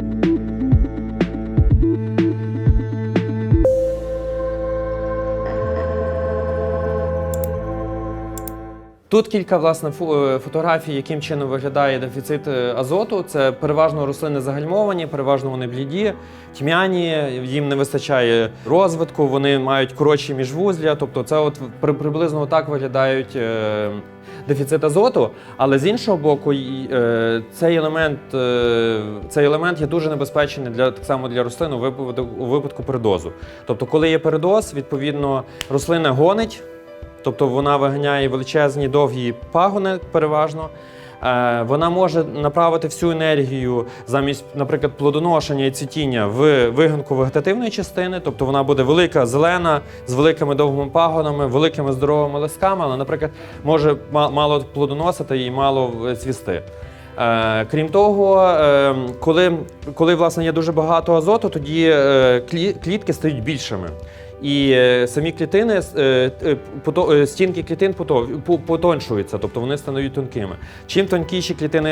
Thank you. Тут кілька власне е, фотографій, яким чином виглядає дефіцит е, азоту. Це переважно рослини загальмовані, переважно вони бліді, тьмяні, їм не вистачає розвитку, вони мають коротші міжвузлля. Тобто, це от приблизно так виглядають. е, Дефіцит азоту, але з іншого боку, цей елемент, цей елемент є дуже небезпечний для так само для рослин у випадку передозу. Тобто, коли є передоз, відповідно рослина гонить, Тобто вона виганяє величезні довгі пагони переважно. Е, Вона може направити всю енергію замість, наприклад, плодоношення і цвітіння в вигинку вегетативної частини. Тобто вона буде велика, зелена, з великими довгими пагонами, великими здоровими листками, але, наприклад, може ма- мало плодоносити і мало цвісти. Е, крім того, е, коли, коли власне є дуже багато азоту, тоді клітки стають більшими. І е, самі клітини, е, е, стінки клітин пото- по- потоншуються, тобто вони стають тонкими. Чим тонкіші клітини,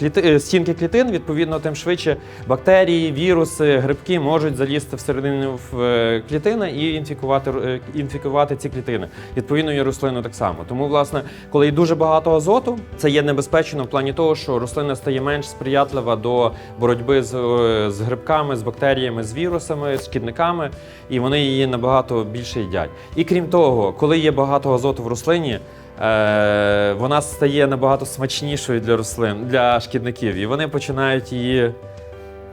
кліти, стінки клітин, відповідно, тим швидше бактерії, віруси, грибки можуть залізти всередину в клітини і інфікувати, інфікувати ці клітини. Відповідно, і рослину так само. Тому, власне, коли є дуже багато азоту, це є небезпечно в плані того, що рослина стає менш сприятлива до боротьби з, з грибками, з бактеріями, з вірусами, з шкідниками, і вони її набагато більше їдять. І крім того, коли є багато азоту в рослині. Е, вона стає набагато смачнішою для рослин, для шкідників, і вони починають її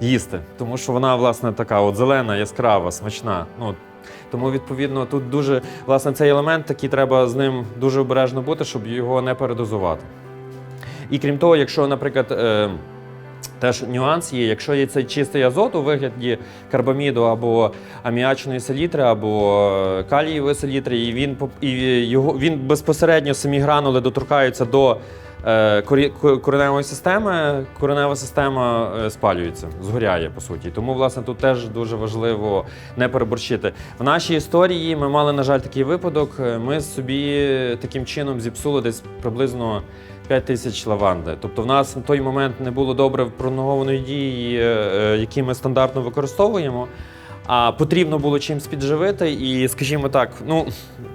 їсти, тому що вона, власне, така от зелена, яскрава, смачна. Ну, тому, відповідно, тут дуже власне цей елемент такий треба з ним дуже обережно бути, щоб його не передозувати. І крім того, якщо, наприклад, е, теж нюанс є, якщо є цей чистий азот у вигляді карбаміду або аміачної селітри, або е, калієвої селітри, і він і його він безпосередньо самі гранули доторкаються до е, кореневої системи, коренева система е, спалюється, згоряє по суті. Тому, власне, тут теж дуже важливо не переборщити. В нашій історії ми мали, на жаль, такий випадок. Е, Ми собі таким чином зіпсули десь приблизно 5 тисяч лаванди. Тобто, в нас на той момент не було добре пролонгованої дії, е, е, які ми стандартно використовуємо. А потрібно було чимось підживити, і, скажімо так, ну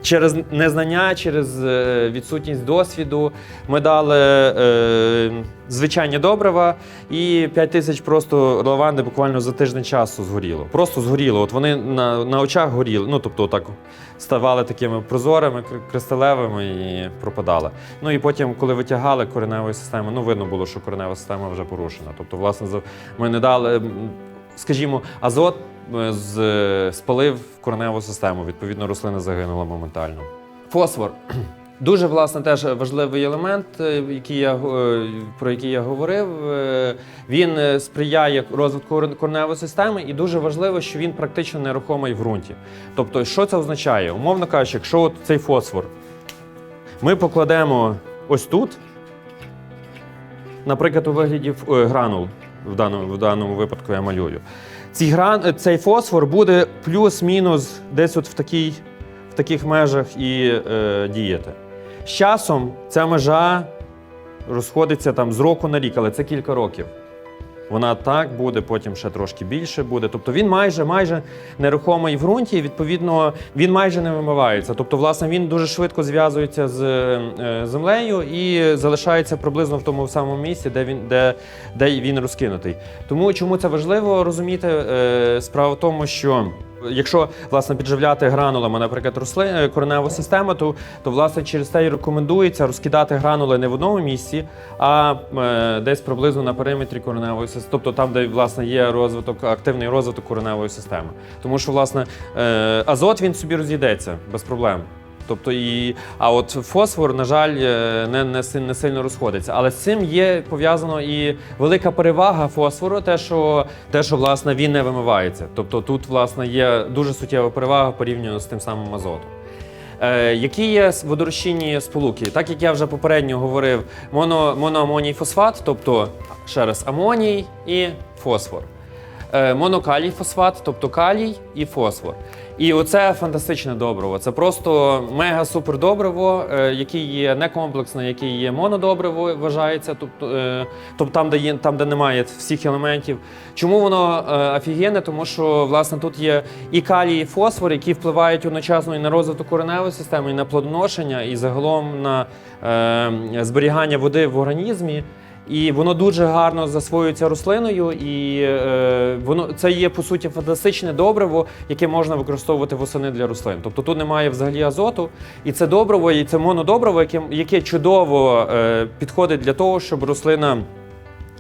через незнання, через е, відсутність досвіду ми дали е, звичайні добрива, і 5 тисяч просто лаванди буквально за тиждень часу згоріло. Просто згоріло. От вони на, на очах горіли. Ну тобто, так ставали такими прозорими, кристалевими і пропадали. Ну і потім, коли витягали кореневої системи, ну видно було, що коренева система вже порушена. Тобто, власне, ми не дали, скажімо, азот з, спалив кореневу систему. Відповідно, рослина загинула моментально. Фосфор. Дуже власне теж важливий елемент, е, який я, е, про який я говорив. Е, Він е, сприяє розвитку корен- кореневої системи, і дуже важливо, що він практично нерухомий в ґрунті. Тобто, що це означає? Умовно кажучи, якщо от цей фосфор ми покладемо ось тут, наприклад, у вигляді е, гранул, в даному, в даному випадку я малюю. Ці гран, е, цей фосфор буде плюс-мінус десь от в, такій, в таких межах і е, діяти. З часом ця межа розходиться там з року на рік, але це кілька років. Вона так буде, потім ще трошки більше буде. Тобто він майже майже нерухомий в ґрунті, і відповідно він майже не вимивається. Тобто, власне, він дуже швидко зв'язується з е, землею і залишається приблизно в тому самому місці, де він, де, де він розкинутий. Тому чому це важливо розуміти? Е, Справа в тому, що якщо власне підживляти гранулами, наприклад, рослин, е, кореневу систему, то, то власне через те і рекомендується розкидати гранули не в одному місці, а е, десь приблизно на периметрі кореневої системи, тобто там, де власне є розвиток, активний розвиток кореневої системи. Тому що власне е, азот він собі розійдеться без проблем. Тобто і а от фосфор, на жаль, е, не, не, не сильно розходиться. Але з цим є пов'язано і велика перевага фосфору, те, що те, що власне він не вимивається. Тобто тут, власне, є дуже суттєва перевага порівняно з тим самим азотом. Е, які є водорозчинні сполуки? Так як я вже попередньо говорив, моно, моноамоній фосфат, тобто ще раз амоній і фосфор. Е, монокалій фосфат, тобто калій і фосфор. І оце фантастичне добриво. Це просто мега-супер добриво, е, яке є не комплексне, яке є монодобриво, вважається, тобто, е, тобто там, де є, там, де немає всіх елементів. Чому воно е, офігенне? Тому що власне тут є і калій, і фосфор, які впливають одночасно і на розвиток кореневої системи, і на плодоношення, і загалом на зберігання води в організмі. І воно дуже гарно засвоюється рослиною, і е, воно це є по суті фантастичне добриво, яке можна використовувати восени для рослин. Тобто тут немає взагалі азоту, і це добриво, і це монодобриво, яке, яке чудово е, підходить для того, щоб рослина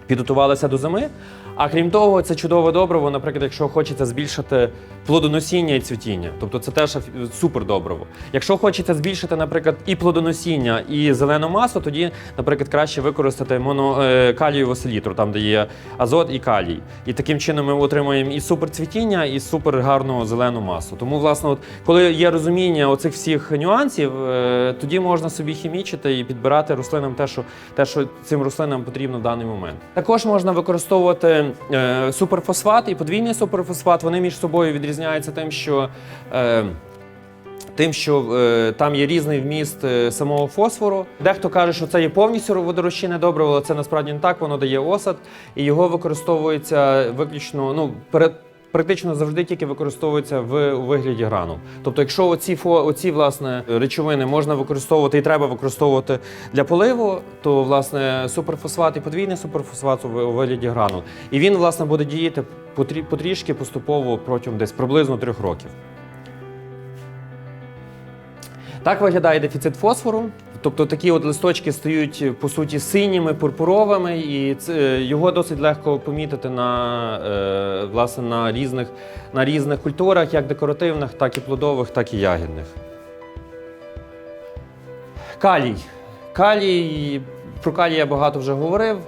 підготувалася до зими. А крім того, це чудове добриво, наприклад, якщо хочеться збільшити плодоносіння і цвітіння, тобто це теж супер добриво. Якщо хочеться збільшити, наприклад, і плодоносіння, і зелену масу, тоді, наприклад, краще використати моно, е, селітру, там де є азот і калій. І таким чином ми отримуємо і супер цвітіння, і супер гарну зелену масу. Тому, власне, от, коли є розуміння оцих всіх нюансів, е, тоді можна собі хімічити і підбирати рослинам те, що те, що цим рослинам потрібно в даний момент. Також можна використовувати суперфосфат і подвійний суперфосфат. Вони між собою відрізняються тим, що е, Тим, що е, там є різний вміст е, самого фосфору. Дехто каже, що це є повністю водорозчинне добриво, але це насправді не так, воно дає осад, і його використовується виключно, ну, перед. Практично завжди тільки використовується в вигляді гранул. Тобто, якщо оці оці власне речовини можна використовувати і треба використовувати для поливу, то власне суперфосфат і подвійний суперфосфат у вигляді гранул. І він власне буде діяти потрі- потрішки поступово протягом десь приблизно трьох років. Так виглядає дефіцит фосфору. Тобто такі от листочки стають по суті синіми, пурпуровими, і це, його досить легко помітити на, е, власне, на, різних, на різних культурах, як декоративних, так і плодових, так і ягідних. Калій. Калій, про калій я багато вже говорив.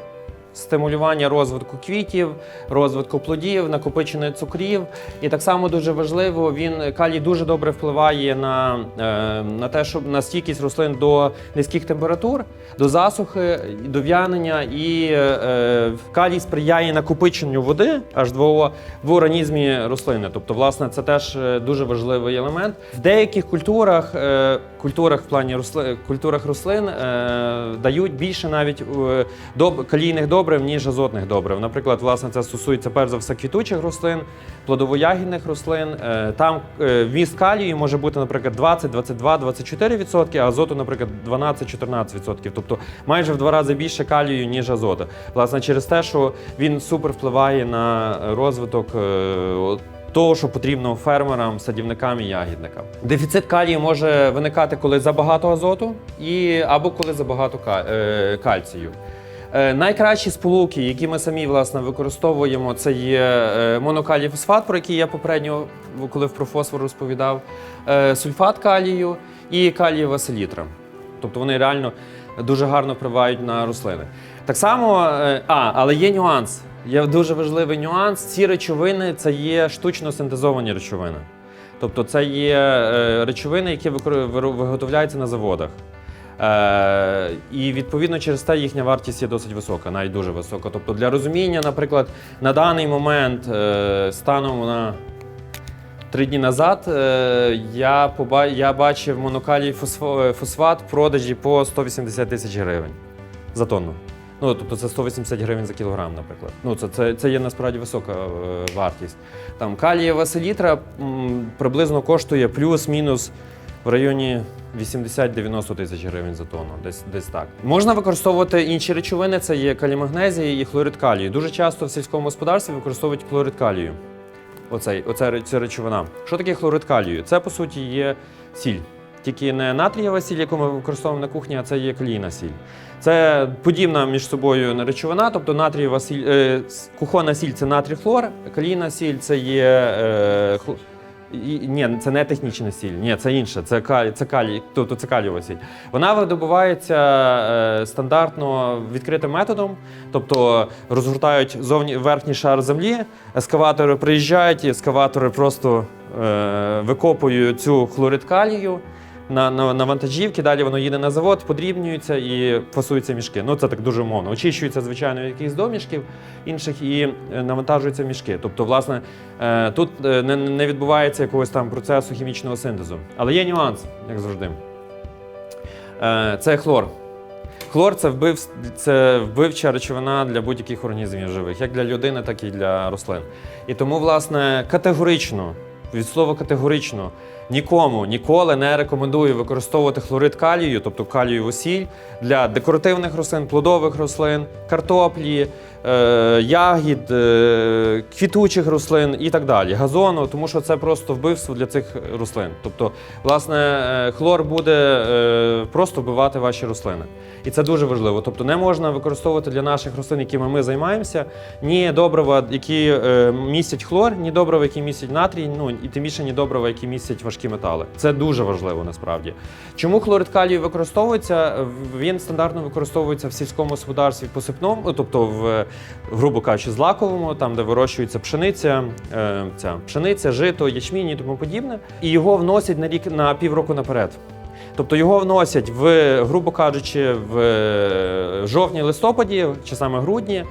Стимулювання розвитку квітів, розвитку плодів, накопичення цукрів. І так само дуже важливо, він калій дуже добре впливає на, е, на те, щоб на стійкість рослин до низьких температур, до засухи, до в'янення. І е, калій сприяє накопиченню води H2O в організмі рослини. Тобто, власне, це теж е, дуже важливий елемент. В деяких культурах, е, культурах в плані росли, культурах рослин е, дають більше навіть е, доб, калійних добрив, ніж азотних добрив. Наприклад, власне, це стосується перш за все квітучих рослин, плодово-ягідних рослин. Е, Там е, вміст калію може бути, наприклад, 20, 22, 24%, а азоту, наприклад, 12-14%. Тобто майже в два рази більше калію, ніж азоту. Власне, через те, що він супер впливає на розвиток. е, того, що потрібно фермерам, садівникам і ягідникам. Дефіцит калію може виникати, коли забагато азоту, і або коли забагато е, кальцію. Е, Найкращі сполуки, які ми самі власне використовуємо, це є е, монокалій фосфат, про який я попередньо, коли в про фосфор розповідав, сульфат калію і калієва селітра. Тобто вони реально дуже гарно впливають на рослини. Так само, а, але є нюанс. Є дуже важливий нюанс. Ці речовини це є штучно синтезовані речовини. Тобто це є е, речовини, які виготовляються на заводах. Е, і відповідно через те їхня вартість є досить висока, навіть дуже висока. Тобто для розуміння, наприклад, на даний момент е, станом на три дні назад я, поба... я бачив монокалій фосфат продажі по 180 тисяч гривень за тонну. Ну, тобто це 180 гривень за кілограм, наприклад. Ну, це, це, це є насправді висока е, вартість. Там калієва селітра м, приблизно коштує плюс-мінус в районі 80-90 тисяч гривень за тонну, десь, десь так. Можна використовувати інші речовини, це є калімагнезія і хлорид калію. Дуже часто в сільському господарстві використовують хлорид калію. Оцей, оця, ця речовина. Що таке хлорид калію? Це, по суті, є сіль. Тільки не натрієва сіль, яку ми використовуємо на кухні, а це є калійна сіль. Це подібна між собою речовина, тобто натрієва сіль, е, кухонна сіль це натрій хлор, калійна сіль це є. Е, хл- і, ні, це не технічна сіль, ні, це інше, це калій, це калій, тобто це калієва сіль. Вона видобувається е, стандартно відкритим методом, тобто розгортають зовні верхній шар землі, ескаватори приїжджають, і ескаватори просто е, викопують цю хлорид калію, на, на, на вантажівки, далі воно їде на завод, подрібнюється і фасуються мішки. Ну це так дуже умовно. Очищується, звичайно, якийсь домішків інших і е, навантажуються мішки. Тобто, власне, е, тут е, не, не відбувається якогось там процесу хімічного синтезу. Але є нюанс, як завжди. Це хлор. Хлор це, вбив, це вбивча речовина для будь-яких організмів живих, як для людини, так і для рослин. І тому, власне, категорично, від слова категорично, нікому ніколи не рекомендую використовувати хлорид калію, тобто калію сіль, для декоративних рослин, плодових рослин, картоплі, ягід, е, квітучих рослин і так далі, газону, тому що це просто вбивство для цих рослин. Тобто, власне, е, хлор буде е, просто вбивати ваші рослини. І це дуже важливо. Тобто не можна використовувати для наших рослин, якими ми займаємося, ні добрива, які е, містять хлор, ні добрива, які містять натрій, ну і тим більше ні добрива, які містять важкі метали. Це дуже важливо насправді. Чому хлорид калію використовується? Він стандартно використовується в сільському господарстві посипному, ну, тобто в грубо кажучи, злаковому, там де вирощується пшениця, е, ця пшениця, жито, ячмінь і тому подібне. І його вносять на рік на півроку наперед. Тобто його вносять в, грубо кажучи, в е, жовтні-листопаді чи саме грудні,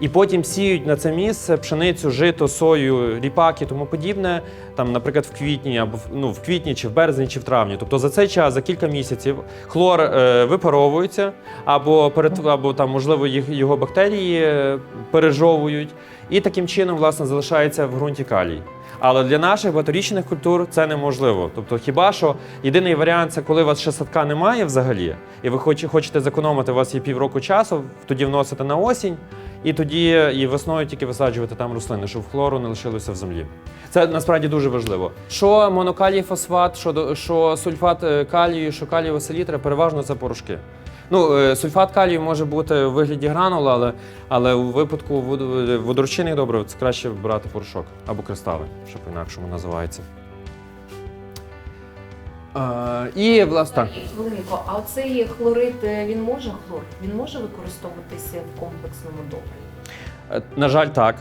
і потім сіють на це місце пшеницю, жито, сою, ріпак і тому подібне, там, наприклад, в квітні або ну, в квітні, чи в березні, чи в травні. Тобто за цей час, за кілька місяців, хлор е, випаровується, або або там, можливо, їх його бактерії е, пережовують, і таким чином, власне, залишається в ґрунті калій. Але для наших багаторічних культур це неможливо. Тобто, хіба що єдиний варіант це коли у вас ще садка немає взагалі, і ви хоч- хочете зекономити, у вас є півроку часу, тоді вносите на осінь, і тоді і весною тільки висаджувати там рослини, щоб хлору не лишилося в землі. Це насправді дуже важливо. Що монокалій фосфат, що, що сульфат е, калію, що калієва селітра, переважно це порошки. Ну, е, сульфат калію може бути в вигляді гранула, але, але у випадку вод- водорозчинних добрив це краще брати порошок або кристали, що по-інакшому називається. Е, і власне. так. Хвилинку, а оцей хлорид, е, він може хлор? Він може використовуватися в комплексному добриві? Е, На жаль, так.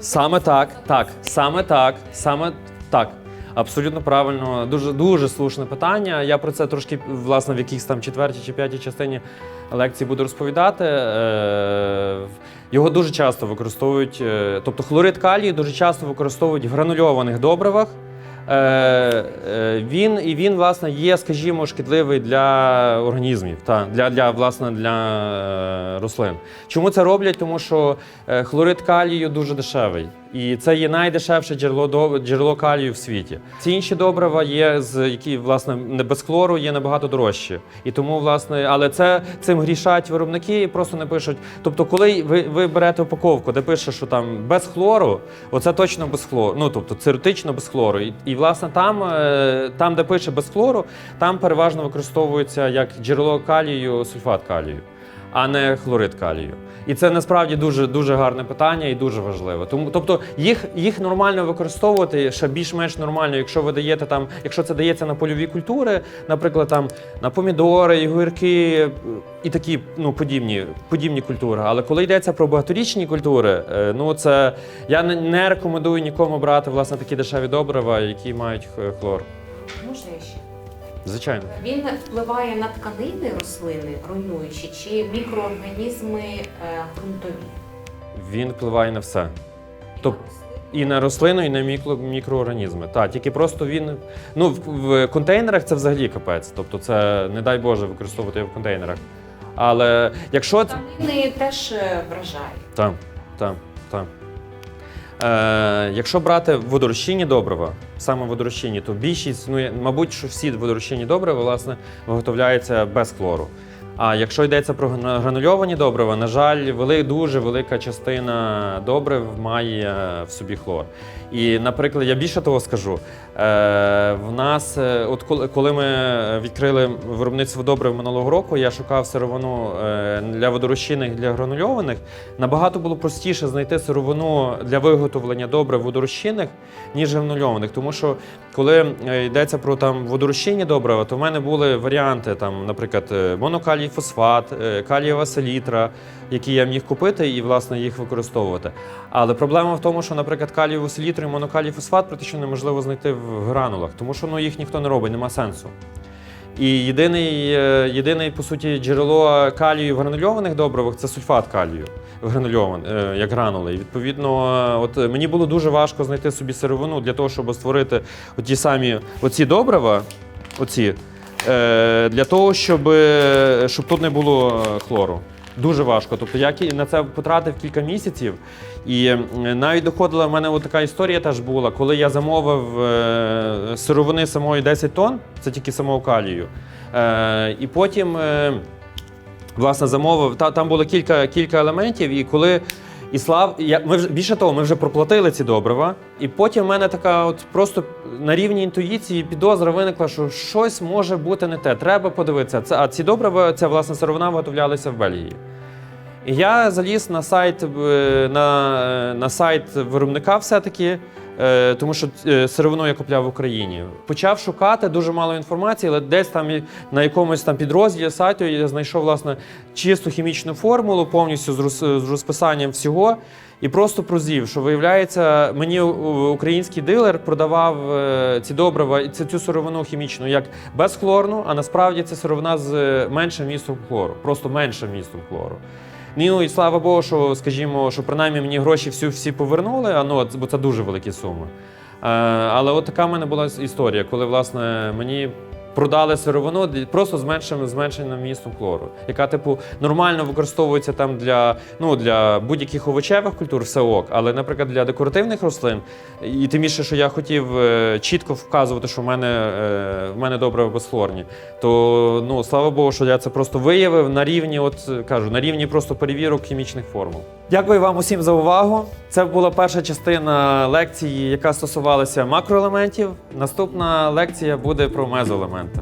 Саме так, так, саме так, саме так. Абсолютно правильно, дуже дуже слушне питання. Я про це трошки власне в якійсь там четвертій чи п'ятій частині лекції буду розповідати. Е, Його дуже часто використовують, е, тобто хлорид калію дуже часто використовують в гранульованих добривах. Е, Він і він, власне, є, скажімо, шкідливий для організмів, та, для, для, власне, для рослин. Чому це роблять? Тому що хлорид калію дуже дешевий. І це є найдешевше джерело, джерело калію в світі. Ці інші добрива є, з які власне не без хлору, є набагато дорожчі. І тому, власне, але це цим грішать виробники і просто не пишуть. Тобто, коли ви, ви берете упаковку, де пише, що там без хлору, оце точно без хлору. Ну тобто теоретично без хлору. І, і власне там, е, там, де пише без хлору, там переважно використовується як джерело калію, сульфат калію а не хлорид калію. І це насправді дуже дуже гарне питання і дуже важливе. Тому, тобто, їх, їх нормально використовувати ще більш-менш нормально, якщо ви даєте там, якщо це дається на польові культури, наприклад, там на помідори, огірки і такі ну подібні, подібні культури. Але коли йдеться про багаторічні культури, е, ну це я не, рекомендую нікому брати власне такі дешеві добрива, які мають е, хлор. Можна? Звичайно. Він впливає на тканини рослини, руйнуючи, чи мікроорганізми е, ґрунтові? Він впливає на все. Тобто І на рослину, і на мікро, мікроорганізми. Так, тільки просто він. Ну, в, в контейнерах це взагалі капець. Тобто, це не дай Боже використовувати його в контейнерах. Але якщо це. Тканини теж е, вражає. Так, так, так. Е, якщо брати водорозчинні добрива, саме водорозчинні, то більшість, ну, мабуть, що всі водорозчинні добрива, власне, виготовляються без хлору. А якщо йдеться про гранульовані добрива, на жаль, вели, дуже велика частина добрив має в собі хлор. І, наприклад, я більше того скажу, е, в нас, е, от коли, ми відкрили виробництво добрив минулого року, я шукав сировину е, для водорозчинних, для гранульованих. Набагато було простіше знайти сировину для виготовлення добрив водорозчинних, ніж гранульованих. Тому що коли е, йдеться про там водорозчинні добрива, то в мене були варіанти, там, наприклад, е, монокалій фосфат, е, калієва селітра, які я міг купити і власне їх використовувати. Але проблема в тому, що, наприклад, калієву селітру і монокалій фосфат практично неможливо знайти в гранулах, тому що ну, їх ніхто не робить, нема сенсу. І єдиний, е, єдиний, по суті, джерело калію в гранульованих добривах це сульфат калію в гранульован, е, як гранули. І відповідно, от е, мені було дуже важко знайти собі сировину для того, щоб створити ті самі оці добрива, оці, для того, щоб, щоб тут не було хлору. Дуже важко. Тобто я на це потратив кілька місяців. І навіть доходила в мене от така історія теж була, коли я замовив е, сировини самої 10 тонн, це тільки самого калію. Е, і потім, е, власне, замовив, там було кілька, кілька елементів, і коли. І слав, я, ми вже більше того, ми вже проплатили ці добрива. І потім в мене така, от просто на рівні інтуїції підозра виникла, що щось може бути не те. Треба подивитися. Це, а ці добрива, ця власне сировина виготовлялися в Бельгії. Я заліз на сайт, е, на, на сайт виробника все-таки, е, тому що е, сировину я купляв в Україні. Почав шукати дуже мало інформації, але десь там на якомусь там підрозділі сайту я знайшов власне чисту хімічну формулу, повністю з, розписанням всього. І просто прозрів, що виявляється, мені український дилер продавав е, ці добрива і цю, сировину хімічну як безхлорну, а насправді це сировина з е, меншим містом хлору, просто меншим містом хлору. Ну і слава Богу, що скажімо, що принаймні мені гроші всі, всі повернули, а ну, бо це дуже великі суми. Е, але от така в мене була історія, коли власне мені продали сировину просто з меншим зменшеним містом хлору, яка, типу, нормально використовується там для, ну, для будь-яких овочевих культур, все ок. Але, наприклад, для декоративних рослин, і тим більше, що я хотів е, чітко вказувати, що в мене, е, в мене добре безхлорні, то ну, слава Богу, що я це просто виявив на рівні, от кажу, на рівні просто перевірок хімічних формул. Дякую вам усім за увагу. Це була перша частина лекції, яка стосувалася макроелементів. Наступна лекція буде про мезоелементи.